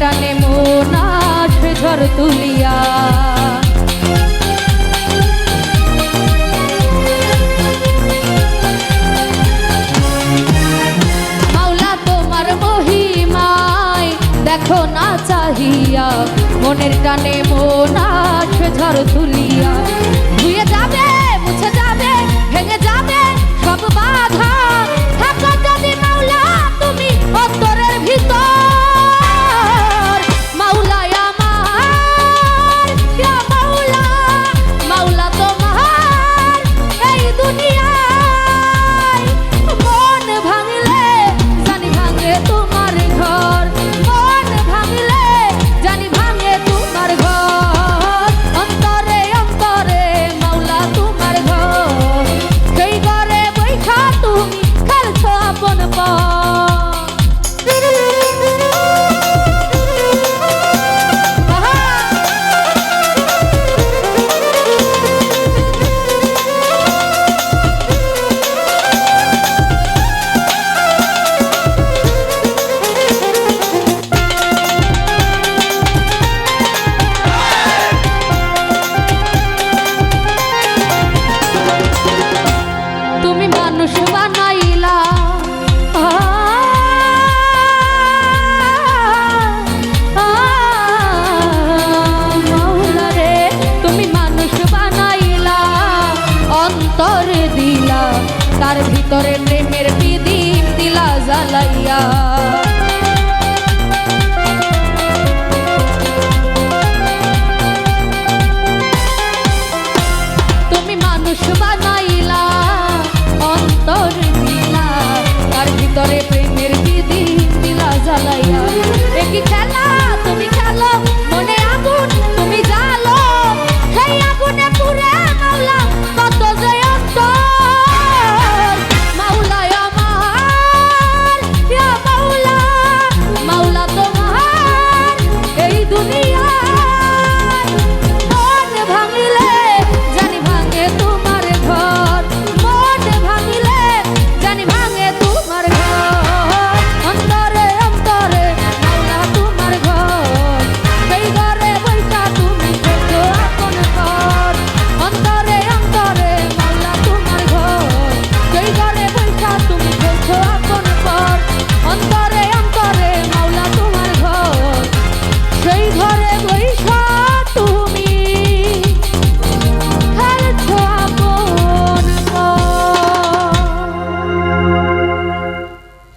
টানে মন আসবে ঝড় তুলিয়া। দেখো না চাহিয়া, মনের টানে মন আসবে ঝড় তুলিয়া। ধুয়ে যাবে, মুছে যাবে, ভেঙে যাবে তোরে প্রেমের বিদীপ দিলা জ্বালাইয়া।